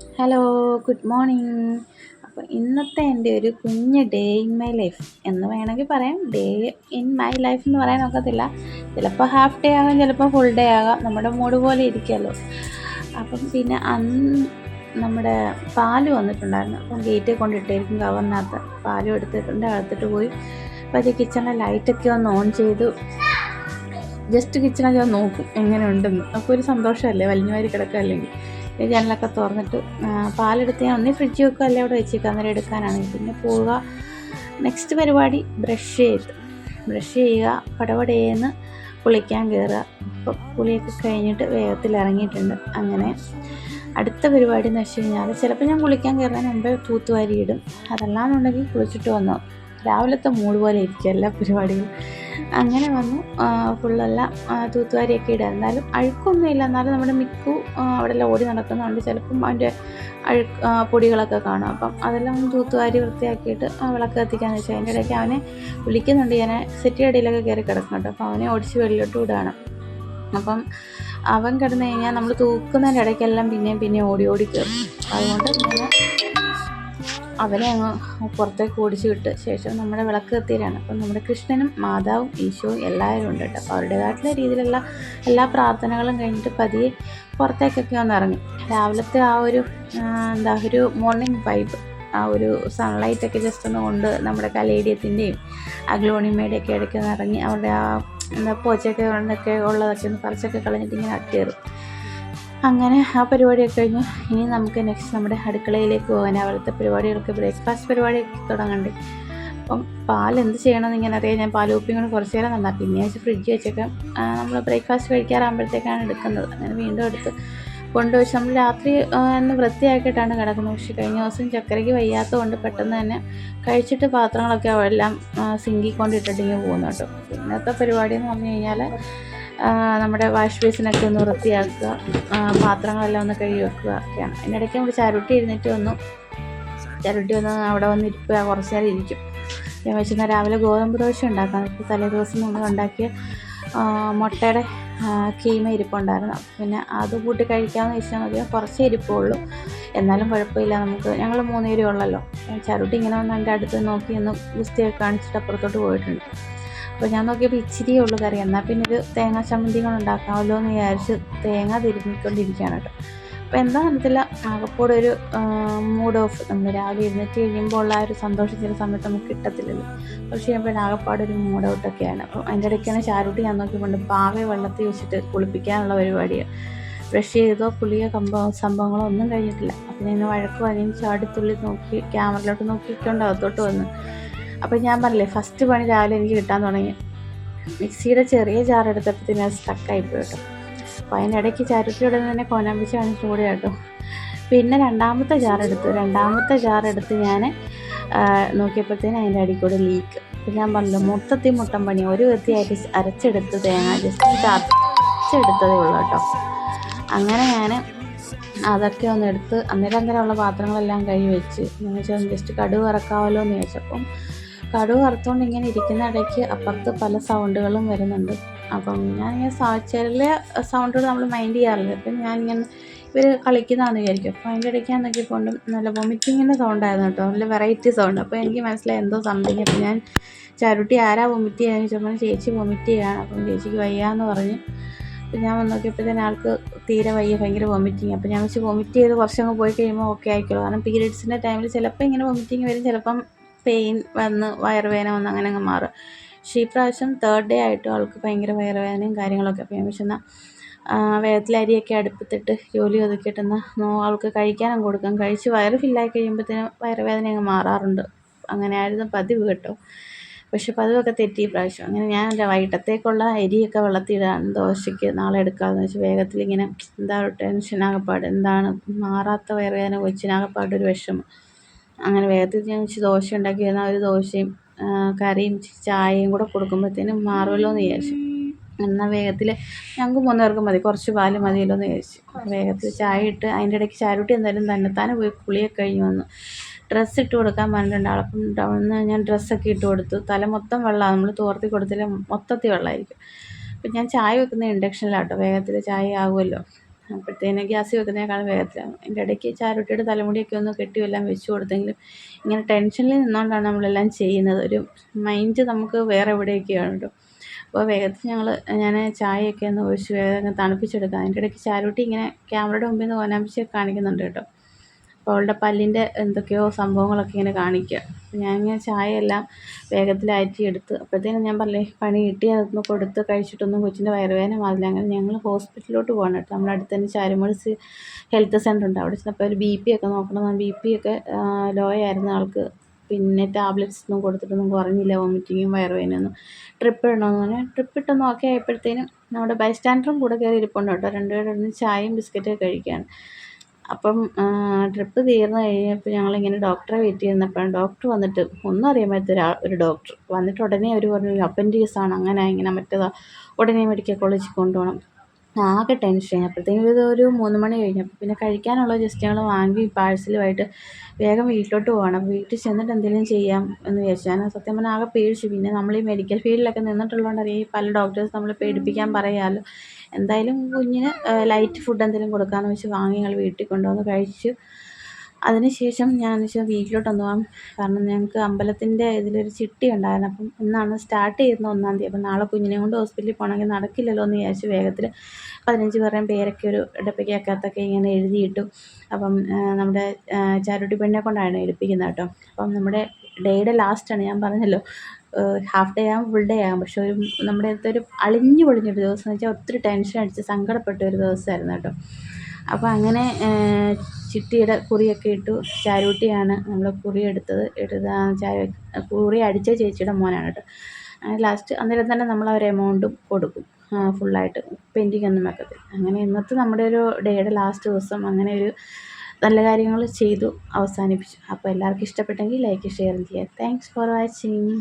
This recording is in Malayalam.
ഹലോ ഗുഡ് മോർണിംഗ് അപ്പോൾ ഇന്നത്തെ എന്റെ ഒരു കുഞ്ഞ് ഡേ ഇൻ മൈ ലൈഫ് എന്ന് വേണമെങ്കിൽ പറയാം. ഡേ ഇൻ മൈ ലൈഫ് എന്ന് പറയാൻ ഒക്കത്തില്ല. ചിലപ്പോൾ ഹാഫ് ഡേ ആകാം ചിലപ്പോൾ ഫുൾ ഡേ ആകാം. നമ്മുടെ മൂഡ് പോലെ ഇരിക്കുമല്ലോ അപ്പം പിന്നെ അന്ന് നമ്മുടെ പാൽ വന്നിട്ടുണ്ടായിരുന്നു. അപ്പം ഗേറ്റിൽ കൊണ്ടിട്ടായിരിക്കും കവറിനകത്ത് പാലും എടുത്തിട്ടുണ്ട് അകത്തിട്ട് പോയി. അപ്പോൾ അത് കിച്ചണിലെ ലൈറ്റൊക്കെ ഒന്ന് ഓൺ ചെയ്തു. ജസ്റ്റ് കിച്ചണൊക്കെ നോക്കും എങ്ങനെ ഉണ്ടെന്ന് അപ്പോൾ ഒരു സന്തോഷമല്ലേ? വലിഞ്ഞു വാരി കിടക്കുകയല്ലെങ്കിൽ ജനലൊക്കെ തുറന്നിട്ട് പാലെടുത്ത് ഞാൻ ഒന്നേ ഫ്രിഡ്ജ് വെക്കുക അല്ലേ അവിടെ വെച്ചേക്കുക അന്നേരം എടുക്കാനാണെങ്കിൽ പിന്നെ പോവുക. നെക്സ്റ്റ് പരിപാടി ബ്രഷ് ചെയ്ത്. ബ്രഷ് ചെയ്യുക പടപടേന്ന് കുളിക്കാൻ കയറുക അപ്പോൾ കുളിയൊക്കെ കഴിഞ്ഞിട്ട് വേഗത്തിൽ ഇറങ്ങിയിട്ടുണ്ട്. അങ്ങനെ അടുത്ത പരിപാടി എന്ന് വെച്ച് കഴിഞ്ഞാൽ ചിലപ്പോൾ ഞാൻ കുളിക്കാൻ കയറുന്നതിന് മുമ്പേ തൂത്തുവാരി ഇടും. അതല്ലാന്നുണ്ടെങ്കിൽ കുളിച്ചിട്ട് വന്നോ. രാവിലത്തെ മൂട് പോലെ ഇരിക്കും എല്ലാ പരിപാടികളും. അങ്ങനെ വന്നു. ഫുള്ളെല്ലാം തൂത്തുവാരിയൊക്കെ ഇടുക. എന്നാലും അഴുക്കൊന്നുമില്ല. എന്നാലും നമ്മുടെ മിക്കു അവിടെ ഓടി നടക്കുന്നുണ്ട് ചിലപ്പം അതിന്റെ അഴുക്ക് പൊടികളൊക്കെ കാണും. അപ്പം അതെല്ലാം ഒന്ന് തൂത്തുവാരി വൃത്തിയാക്കിയിട്ട് വിളക്ക് കത്തിക്കാന്ന് വെച്ചാൽ അതിന്റെ ഇടയ്ക്ക് അവനെ വിളിക്കുന്നുണ്ട്. ഞാൻ സെറ്റി അടിയിലൊക്കെ കയറി കിടക്കുന്നുണ്ട്. അപ്പോൾ അവനെ ഓടിച്ച് വെള്ളിലോട്ട് വിടുകയാണ്. അപ്പം അവൻ കിടന്നു കഴിഞ്ഞാൽ നമ്മൾ തൂക്കുന്നതിന്റെ ഇടയ്ക്കെല്ലാം പിന്നെയും പിന്നെയും ഓടി ഓടി കയറും. അതുകൊണ്ട് ഇങ്ങനെ അവനെ അങ്ങ് പുറത്തേക്ക് ഓടിച്ചു വിട്ട് ശേഷം നമ്മുടെ വിളക്ക് കത്തിയിലാണ് അപ്പം നമ്മുടെ കൃഷ്ണനും മാതാവും ഈശോയും എല്ലാവരും ഉണ്ട് കേട്ടോ. അപ്പോൾ അവരുടേതായിട്ടുള്ള രീതിയിലുള്ള എല്ലാ പ്രാർത്ഥനകളും കഴിഞ്ഞിട്ട് പതിയെ പുറത്തേക്കൊക്കെ ഒന്ന് ഇറങ്ങി. രാവിലത്തെ ആ ഒരു എന്താ ഒരു മോർണിംഗ് വൈബ് ആ ഒരു സൺലൈറ്റൊക്കെ ജസ്റ്റ് ഒന്ന് കൊണ്ട് നമ്മുടെ കലേഡിയത്തിന്റെയും അഗ്ലോണിമയുടെയൊക്കെ ഇടയ്ക്ക് ഒന്ന് ഇറങ്ങി അവരുടെ ആ എന്താ പോച്ചൊക്കെ ഉള്ളതൊക്കെ ഒന്ന് പറിച്ചൊക്കെ കളഞ്ഞിട്ട് ഇങ്ങനെ അറ്റേറും അങ്ങനെ ആ പരിപാടിയൊക്കെ കഴിഞ്ഞ് ഇനി നമുക്ക് നെക്സ്റ്റ് നമ്മുടെ അടുക്കളയിലേക്ക് പോകാൻ അവിടുത്തെ പരിപാടികൾക്ക് ബ്രേക്ക്ഫാസ്റ്റ് പരിപാടിയൊക്കെ തുടങ്ങണ്ടേ അപ്പം പാൽ എന്ത് ചെയ്യണമെന്ന് ഇങ്ങനെ അറിയാം. ഞാൻ പാൽ ഉപ്പിയും കൂടെ കുറച്ച് നേരം നന്നാ. പിന്നെ വെച്ച് ഫ്രിഡ്ജ് വെച്ചൊക്കെ. നമ്മൾ ബ്രേക്ക്ഫാസ്റ്റ് കഴിക്കാറാകുമ്പോഴത്തേക്കാണ് എടുക്കുന്നത്. അങ്ങനെ വീണ്ടും എടുത്ത് കൊണ്ടുവച്ച് നമ്മൾ രാത്രി ഒന്ന് വൃത്തിയാക്കിയിട്ടാണ് കിടക്കുന്നത്. പക്ഷേ കഴിഞ്ഞ ദിവസം ചക്കരയ്ക്ക് വയ്യാത്തത് കൊണ്ട് പെട്ടെന്ന് തന്നെ കഴിച്ചിട്ട് പാത്രങ്ങളൊക്കെ എല്ലാം സിങ്കിക്കൊണ്ടിട്ടിട്ടിങ്ങനെ പോകുന്നു കേട്ടോ ഇന്നത്തെ പരിപാടി എന്ന് പറഞ്ഞു കഴിഞ്ഞാൽ നമ്മുടെ വാഷ് ബേസിനൊക്കെ ഒന്ന് വൃത്തിയാക്കുക. പാത്രങ്ങളെല്ലാം ഒന്ന് കഴുകി വെക്കുക ഒക്കെയാണ്. അതിനിടയ്ക്ക് നമ്മൾ ചരുട്ടി ഇരുന്നിട്ട് വന്നു. ചരുട്ടി വന്ന് അവിടെ വന്ന് ഇരിക്കുക കുറച്ച് നേരം ഇരിക്കും. ഞാൻ വെച്ചാൽ രാവിലെ ഗോതമ്പ് ദോശ ഉണ്ടാക്കാം ഇപ്പോൾ തലേ ദിവസം നമ്മൾ ഉണ്ടാക്കിയ മുട്ടയുടെ കീമ ഇരിപ്പുണ്ടായിരുന്നു. പിന്നെ അത് കൂട്ടി കഴിക്കാമെന്ന് വെച്ചാൽ മതി. കുറച്ചേ ഇരിപ്പുള്ളൂ. എന്നാലും കുഴപ്പമില്ല നമുക്ക്. ഞങ്ങൾ മൂന്നുപേരും ഉള്ളല്ലോ. ചരുട്ടി ഇങ്ങനെ വന്ന് എന്റെ അടുത്ത് നോക്കി ഒന്ന് ഗുസ്തിയൊക്കെ കാണിച്ചിട്ട് അപ്പുറത്തോട്ട് പോയിട്ടുണ്ട്. അപ്പോൾ ഞാൻ നോക്കിയപ്പോൾ ഇച്ചിരിയേ ഉള്ളൂ കറി. എന്നാൽ പിന്നെ ഒരു തേങ്ങ ചമ്മന്തികൾ ഉണ്ടാക്കാമല്ലോ എന്ന് വിചാരിച്ച് തേങ്ങ തിരുമ്മിക്കൊണ്ടിരിക്കുകയാണ് കേട്ടോ. അപ്പോൾ എന്താ അറിയത്തില്ല. ആകെപ്പോടെ ഒരു മൂഡ് ഓഫ് നമ്മൾ രാവിലെ ഇരുന്നിട്ട് കഴിയുമ്പോൾ ഉള്ള ഒരു സന്തോഷം ചില സമയത്ത് നമുക്ക് കിട്ടത്തില്ലല്ലോ. പക്ഷേ അപ്പോൾ ആകപ്പാടെ ഒരു മൂഡ് ഔട്ടൊക്കെയാണ് അപ്പം അതിന്റെ ഇടയ്ക്കാണ് ചാരുട്ടി ഞാൻ നോക്കിക്കൊണ്ട് പാവയെ വെള്ളത്തിൽ വെച്ചിട്ട് കുളിപ്പിക്കാനുള്ള പരിപാടിയാണ് ബ്രഷ് ചെയ്തോ പുളിയോ കമ്പോ സംഭവങ്ങളോ ഒന്നും കഴിഞ്ഞിട്ടില്ല. അപ്പം ഞാൻ വഴക്ക് വരെയും ചാടിത്തുള്ളി നോക്കി ക്യാമറയിലോട്ട് നോക്കിക്കൊണ്ട് അകത്തോട്ട് വന്ന്. അപ്പോൾ ഞാൻ പറഞ്ഞില്ലേ ഫസ്റ്റ് പണി രാവിലെ എനിക്ക് കിട്ടാൻ തുടങ്ങി. മിക്സിയുടെ ചെറിയ ജാർ എടുത്തപ്പോഴത്തേനും അത് സ്റ്റക്കായി പോയി കേട്ടോ. അപ്പോൾ അതിന്റെ ഇടയ്ക്ക് ചരുത്തിയുടെ തന്നെ കോനാമ്പിച്ച് കാണിച്ചു കൂടെ കേട്ടോ. പിന്നെ രണ്ടാമത്തെ ജാർ എടുത്തു രണ്ടാമത്തെ ജാർ ഞാൻ നോക്കിയപ്പോഴത്തേനും അതിന്റെ അടിയിൽ കൂടെ ലീക്ക് അപ്പം ഞാൻ പറഞ്ഞു മൊത്തത്തിൽ മുട്ടൻ പണി. ഒരു വ്യക്തി അരി അരച്ചെടുത്ത് തേങ്ങ ജസ്റ്റ് അരച്ചെടുത്തതേ ഉള്ളൂ കേട്ടോ. അങ്ങനെ ഞാൻ അതൊക്കെ ഒന്ന് എടുത്ത് അന്നേരം അന്നേരമുള്ള പാത്രങ്ങളെല്ലാം കഴുകി വെച്ച്. എന്ന് വെച്ചാൽ ജസ്റ്റ് കടുവ് ഇറക്കാമല്ലോ എന്ന് ചോദിച്ചപ്പം കടുവ് വറുത്തുകൊണ്ട് ഇങ്ങനെ ഇരിക്കുന്ന ഇടയ്ക്ക് അപ്പുറത്ത് പല സൗണ്ടുകളും വരുന്നുണ്ട്. അപ്പം ഞാൻ ഇങ്ങനെ ചില സൗണ്ടുകൾ നമ്മൾ മൈൻഡ് ചെയ്യാറില്ല. അപ്പം ഞാൻ ഇങ്ങനെ ഇവർ കളിക്കുന്നതാണെന്ന് വിചാരിക്കും. അപ്പോൾ അതിന്റെ ഇടയ്ക്ക് ഞാൻ നല്ല വൊമിറ്റിങ്ങിന്റെ സൗണ്ടായിരുന്നു കേട്ടോ. നല്ല വെറൈറ്റി സൗണ്ട് അപ്പോൾ എനിക്ക് മനസ്സിലായി എന്തോ സംതിങ് അപ്പം ഞാൻ ചരുട്ടി ആരാ വൊമിറ്റ് ചെയ്യാന്ന് ചോദിച്ചപ്പോൾ ചേച്ചി വൊമിറ്റ് ചെയ്യാണ്. അപ്പം ചേച്ചിക്ക് വയ്യാന്ന് പറഞ്ഞ്. അപ്പം ഞാൻ വന്ന് നോക്കിയപ്പോഴത്തേന് ആൾക്ക് തീരെ വയ്യ ഭയങ്കര വൊമിറ്റിങ് അപ്പം ഞാൻ വെച്ച് വൊമിറ്റ് ചെയ്ത് കുറച്ചങ്ങ് പോയി കഴിയുമ്പോൾ ഓക്കെ ആയിക്കോളൂ. കാരണം പീരീഡ്സിന്റെ ടൈമിൽ ചിലപ്പോൾ ഇങ്ങനെ വൊമിറ്റിങ് വരും. ചിലപ്പം പെയിൻ വന്ന് വയറുവേദന വന്ന് അങ്ങനെ അങ്ങ് മാറും. പക്ഷേ ഈ പ്രാവശ്യം തേർഡ് ഡേ ആയിട്ട് ആൾക്ക് ഭയങ്കര വയറുവേദനയും കാര്യങ്ങളൊക്കെ അപ്പോൾ ഞാൻ വെച്ചെന്നാൽ വേഗത്തിൽ അരിയൊക്കെ അടുപ്പത്തിട്ട് ജോലി ഒതുക്കിയിട്ടെന്നാൽ ആൾക്ക് കഴിക്കാനും കൊടുക്കും. കഴിച്ച് വയറ് ഫില്ലായി കഴിയുമ്പോഴത്തേനും വയറുവേദന അങ്ങ് മാറാറുണ്ട്. അങ്ങനെയായിരുന്നു പതിവ് കേട്ടോ. പക്ഷെ പതിവൊക്കെ തെറ്റി പ്രാവശ്യം. അങ്ങനെ ഞാൻ വൈകിട്ടത്തേക്കുള്ള അരിയൊക്കെ വെള്ളത്തിയിടാൻ ദോശയ്ക്ക് നാളെ എടുക്കാമെന്ന് വെച്ച് വേഗത്തിൽ ഇങ്ങനെ എന്താ ടെൻഷൻ ആകപ്പാട് എന്താണ് മാറാത്ത വയറുവേദന കൊച്ചിനാകപ്പാട് ഒരു വിഷമം. അങ്ങനെ വേഗത്തിൽ ഞാൻ ഇച്ചിരി ദോശ ഉണ്ടാക്കി എന്നാൽ ഒരു ദോശയും കറിയും ചായയും കൂടെ കൊടുക്കുമ്പോഴത്തേനും മാറുമല്ലോ എന്ന് വിചാരിച്ചു. എന്നാൽ വേഗത്തിൽ ഞങ്ങൾക്ക് മൂന്ന് പേർക്ക് മതി. കുറച്ച് പാൽ മതിയല്ലോ എന്ന് വിചാരിച്ചു. വേഗത്തിൽ ചായ ഇട്ട് അതിന്റെ ഇടയ്ക്ക് ചാരുട്ടി എന്തായാലും തന്നെത്താനെ പോയി കുളിയൊക്കെ കഴിഞ്ഞ് വന്നു. ഡ്രസ്സ് ഇട്ട് കൊടുക്കാൻ പറഞ്ഞിട്ടുണ്ട് അപ്പം ടൗണിൽ ഞാൻ ഡ്രസ്സൊക്കെ ഇട്ട് കൊടുത്തു. തല മൊത്തം വെള്ളമാണ്. നമ്മൾ തോർത്തി കൊടുത്തില്ല മൊത്തത്തിൽ വെള്ളമായിരിക്കും. അപ്പം ഞാൻ ചായ വെക്കുന്നത് ഇൻഡക്ഷനിലാട്ടോ. വേഗത്തിൽ ചായ ആകുമല്ലോ അപ്പോഴത്തേന് ഗ്യാസ് വെക്കുന്നതിനേക്കാളും വേഗത്തിലാണ് അതിന്റെ ഇടയ്ക്ക് ചാരുട്ടിയുടെ തലമുടിയൊക്കെ ഒന്ന് കെട്ടി എല്ലാം വെച്ച് കൊടുത്തെങ്കിലും ഇങ്ങനെ ടെൻഷനിൽ നിന്നുകൊണ്ടാണ് നമ്മളെല്ലാം ചെയ്യുന്നത്. ഒരു മൈൻഡ് നമുക്ക് വേറെ എവിടെയൊക്കെയാണ് കേട്ടോ അപ്പോൾ വേഗത്തിൽ ഞങ്ങൾ ഞാൻ ചായയൊക്കെ ഒന്ന് ഒഴിച്ച് വേഗം തണുപ്പിച്ചെടുക്കാം. അതിന്റെ ഇടയ്ക്ക് ചാരുട്ടി ഇങ്ങനെ ക്യാമറയുടെ മുമ്പിൽ നിന്ന് ഓനാമ്പിച്ച് കാണിക്കുന്നുണ്ട് കേട്ടോ. അപ്പോൾ അവളുടെ പല്ലിന്റെ എന്തൊക്കെയോ സംഭവങ്ങളൊക്കെ ഇങ്ങനെ കാണിക്കുക. ഞാൻ ഇങ്ങനെ ചായയെല്ലാം വേഗത്തിലായിട്ട് എടുത്ത് അപ്പോഴത്തേനും ഞാൻ പറഞ്ഞില്ലേ പണി കിട്ടി അതൊന്ന് കൊടുത്ത് കഴിച്ചിട്ടൊന്നും കൊച്ചിന്റെ വയറുവേദന മാറില്ല. അങ്ങനെ ഞങ്ങൾ ഹോസ്പിറ്റലിലോട്ട് പോകണം കേട്ടോ. നമ്മുടെ അടുത്ത് തന്നെ ചാരുമൂട് ഹെൽത്ത് സെന്റർ ഉണ്ട്. അവിടെ ചെന്നപ്പോൾ ഒരു ബി പി ഒക്കെ നോക്കണം ബി പി ഒക്കെ ലോ ആയിരുന്നു ആൾക്ക്. പിന്നെ ടാബ്ലറ്റ്സ് ഒന്നും കൊടുത്തിട്ടൊന്നും കുറഞ്ഞില്ല വോമിറ്റിങ്ങും വയറുവേദനയൊന്നും. ട്രിപ്പ് ഇടണമെന്ന് പറഞ്ഞാൽ ട്രിപ്പ് ഇട്ട് ഓക്കെ ആയപ്പോഴത്തേനും നമ്മുടെ ബൈസ്റ്റാൻഡറും കൂടെ കയറി ഇരിപ്പുണ്ട് കേട്ടോ. രണ്ടുപേരും ചായയും ബിസ്ക്കറ്റൊക്കെ കഴിക്കുകയാണ്. അപ്പം ട്രിപ്പ് തീർന്ന് കഴിഞ്ഞപ്പോൾ ഞങ്ങളിങ്ങനെ ഡോക്ടറെ വെയിറ്റ് ചെയ്യുന്നപ്പോഴാണ് ഡോക്ടർ വന്നിട്ട് ഒന്നും അറിയാൻ പറ്റാത്ത ഒരാൾ ഒരു ഡോക്ടർ വന്നിട്ട് ഉടനെ അവർ പറഞ്ഞു അപ്പൻഡിക്സ് ആണ് അങ്ങനെ ഇങ്ങനെ മറ്റേതാണ് ഉടനെ മെഡിക്കൽ കോളേജിൽ കൊണ്ടുപോകണം ആകെ ടെൻഷനായി അപ്പോഴത്തേക്കും ഇത് ഒരു മൂന്ന് മണി കഴിഞ്ഞു. അപ്പോൾ പിന്നെ കഴിക്കാനുള്ള ജസ്റ്റ് ഞങ്ങൾ വാങ്ങി പാഴ്സലുമായിട്ട് വേഗം വീട്ടിലോട്ട് പോകണം. വീട്ടിൽ ചെന്നിട്ട് എന്തെങ്കിലും ചെയ്യാം എന്ന് വിചാരിച്ചു. ഞാൻ സത്യം പറഞ്ഞാൽ ആകെ പേടിച്ചു. പിന്നെ നമ്മൾ ഈ മെഡിക്കൽ ഫീൽഡിലൊക്കെ നിന്നിട്ടുള്ളതുകൊണ്ട് അറിയാം. ഈ പല ഡോക്ടേഴ്സ് നമ്മളെ പേടിപ്പിക്കാൻ പറയാമല്ലോ എന്തായാലും കുഞ്ഞിന് ലൈറ്റ് ഫുഡ് എന്തെങ്കിലും കൊടുക്കാമെന്ന് വെച്ച് വാങ്ങി ഞങ്ങൾ വീട്ടിൽ കൊണ്ടുവന്ന് കഴിച്ചു. അതിനുശേഷം ഞാൻ വെച്ചാൽ വീട്ടിലോട്ടൊന്ന് പോകാം കാരണം ഞങ്ങൾക്ക് അമ്പലത്തിന്റെ ഇതിലൊരു ചിട്ടി ഉണ്ടായിരുന്നു. അപ്പം ഇന്നാണ് സ്റ്റാർട്ട് ചെയ്യുന്നത് ഒന്നാം തീയതി. അപ്പം നാളെ കുഞ്ഞിനെ കൊണ്ട് ഹോസ്പിറ്റലിൽ പോകണമെങ്കിൽ നടക്കില്ലല്ലോ എന്ന് വിചാരിച്ച് വേഗത്തിൽ പതിനഞ്ച് പേരുടെയും പേരൊക്കെ ഒരു ഡപ്പയ്ക്കകത്തൊക്കെ ഇങ്ങനെ എഴുതിയിട്ടു. അപ്പം നമ്മുടെ ചാരുട്ടി പെണ്ണിനെ കൊണ്ടാണ് എടുപ്പിക്കുന്നത് കേട്ടോ. അപ്പം നമ്മുടെ ഡേയുടെ ലാസ്റ്റാണ് ഞാൻ പറഞ്ഞല്ലോ ഹാഫ് ഡേ ആകും ഫുൾ ഡേ ആകും പക്ഷെ ഒരു നമ്മുടെ അടുത്തൊരു അളിഞ്ഞു പൊളിഞ്ഞൊരു ദിവസം എന്ന് വെച്ചാൽ ഒത്തിരി ടെൻഷൻ അടിച്ച് സങ്കടപ്പെട്ട ഒരു ദിവസമായിരുന്നു കേട്ടോ. അപ്പോൾ അങ്ങനെ ചിട്ടിയുടെ കുറിയൊക്കെ ഇട്ടു. ചാരൂട്ടിയാണ് നമ്മൾ കുറി എടുത്തത്. എടുത്ത കുറി അടിച്ച ചേച്ചിയുടെ മോനാണ് കേട്ടോ. അങ്ങനെ ലാസ്റ്റ് അന്നേരം തന്നെ നമ്മൾ ഒരു എമൗണ്ടും കൊടുക്കും. ഫുള്ളായിട്ട് പെൻഡിങ് ഒന്നും വെക്കത്തില്ല. അങ്ങനെ ഇന്നത്തെ നമ്മുടെ ഒരു ഡേയുടെ ലാസ്റ്റ് ദിവസം അങ്ങനെ ഒരു നല്ല കാര്യങ്ങൾ ചെയ്തു അവസാനിപ്പിച്ചു. അപ്പോൾ എല്ലാവർക്കും ഇഷ്ടപ്പെട്ടെങ്കിൽ ലൈക്ക് ഷെയർ ചെയ്യുക താങ്ക്സ് ഫോർ വാച്ചിങ്